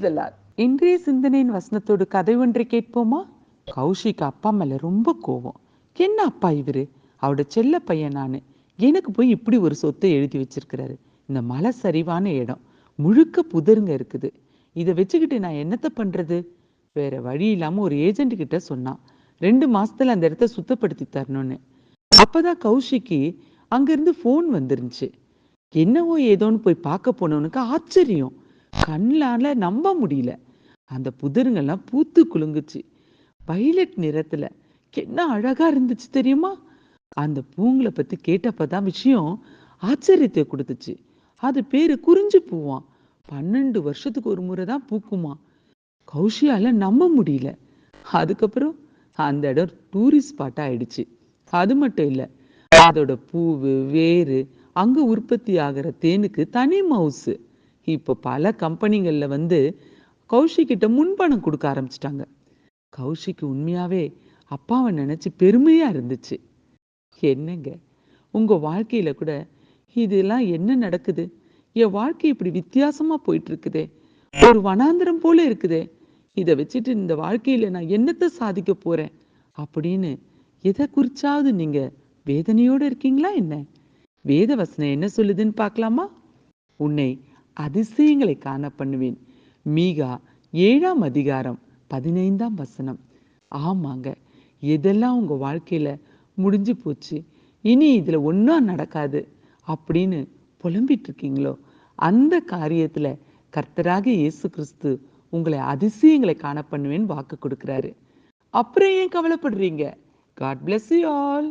Brace இன்றைய சிந்தனையின் வசனத்தோடு கதை ஒன்றை கேட்போமா? கௌஷிக் அப்பா மேல ரொம்ப கோவம். என்ன அப்பா இவரு? அவரோட செல்ல பையன் நானு. எனக்கு போய் இப்படி ஒரு சொத்தை எழுதி வச்சிருக்கிறாரு. இந்த மலை சரிவான இடம். முழுக்க புதருங்க இருக்குது. இதை வச்சுக்கிட்டு நான் என்னத்த பண்றது? வேற வழி இல்லாம ஒரு ஏஜென்ட் கிட்ட சொன்னான். ரெண்டு மாசத்துல அந்த இடத்த சுத்தப்படுத்தி தரணும்னு. அப்பதான் கௌஷிக்கு அங்கிருந்து ஃபோன் வந்துருந்துச்சு. என்னவோ ஏதோன்னு போய் பார்க்க போனவனுக்கு ஆச்சரியம். கண்ணால் நம்ப முடியல. அந்த புதருங்கெல்லாம் பூத்து குலுங்குச்சு. வைலட் நிறத்தில். என்ன அழகாக இருந்துச்சு தெரியுமா? அந்த பூங்களை பத்தி கேட்டப்பதான் விஷயம் ஆச்சரியத்தை கொடுத்துச்சு. அது பேர் குறிஞ்சி பூவான் பன்னெண்டு வருஷத்துக்கு ஒரு முறை தான் பூக்குமா கௌஷியால நம்ப முடியல. அதுக்கப்புறம் அந்த இடம் டூரிஸ்ட் ஸ்பாட் ஆயிடுச்சு. அது மட்டும் இல்லை. அதோட பூவு வேறு அங்க உற்பத்தி ஆகிற தேனுக்கு தனி மவுசு. இப்போ பல கம்பெனிகள்ல வந்து கௌஷிக்கிட்ட முன்பணம் கொடுக்க ஆரம்பிச்சிட்டாங்க. கௌஷிக்கு உண்மையாவே அப்பாவை நினச்சி பெருமையா இருந்துச்சு. என்னங்க? உங்க வாழ்க்கையில கூட இதெல்லாம் என்ன நடக்குது? என் வாழ்க்கை இப்படி வித்தியாசமாக போயிட்டு இருக்குதே ஒரு வனாந்திரம் போல இருக்குதே. இதை வச்சுட்டு இந்த வாழ்க்கையில நான் என்னத்தை சாதிக்க போறேன்? அப்படின்னு எதை குறிச்சாவது நீங்க வேதனையோட இருக்கீங்களா என்ன? வேத வசனம் என்ன சொல்லுதுன்னு பார்க்கலாமா? உன்னை அதிசயங்களை காண பண்ணுவேன். மீகா ஏழாம் அதிகாரம் பதினைந்தாம் வசனம். ஆமாங்க எதெல்லாம் உங்க வாழ்க்கையில முடிஞ்சு போச்சு. இனி இதுல ஒன்றும் நடக்காது அப்படின்னு புலம்பிட்டு இருக்கீங்களோ? அந்த காரியத்துல கர்த்தராக இயேசு கிறிஸ்து உங்களை அதிசயங்களை காண பண்ணுவேன்னு வாக்கு கொடுக்குறாரு. அப்புறம் ஏன் கவலைப்படுறீங்க? God bless you all